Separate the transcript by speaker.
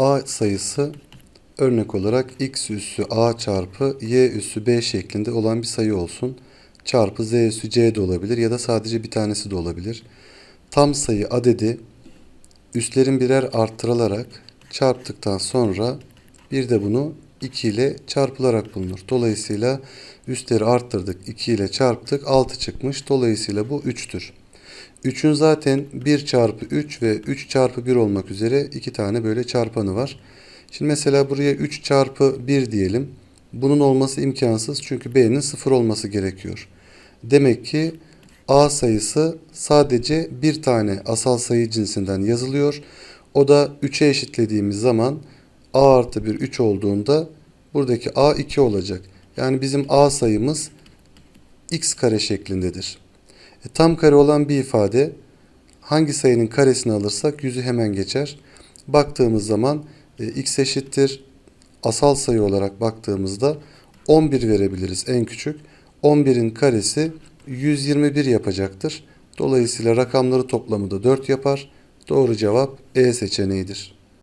Speaker 1: A sayısı örnek olarak x üssü a çarpı y üssü b şeklinde olan bir sayı olsun. Çarpı z üssü c de olabilir ya da sadece bir tanesi de olabilir. Tam sayı adedi üslerin birer arttırılarak çarptıktan sonra bir de bunu 2 ile çarpılarak bulunur. Dolayısıyla üstleri arttırdık 2 ile çarptık 6 çıkmış. Dolayısıyla bu 3'tür. 3'ün zaten 1 çarpı 3 ve 3 çarpı 1 olmak üzere iki tane böyle çarpanı var. Şimdi mesela buraya 3 çarpı 1 diyelim. Bunun olması imkansız çünkü b'nin 0 olması gerekiyor. Demek ki a sayısı sadece bir tane asal sayı cinsinden yazılıyor. O da 3'e eşitlediğimiz zaman a artı 1 3 olduğunda buradaki a 2 olacak. Yani bizim a sayımız x kare şeklindedir. E, tam kare olan bir ifade hangi sayının karesini alırsak yüzü hemen geçer. Baktığımız zaman e, x eşittir asal sayı olarak baktığımızda 11 verebiliriz en küçük. 11'in karesi 121 yapacaktır. Dolayısıyla rakamları toplamı da 4 yapar. Doğru cevap E seçeneğidir.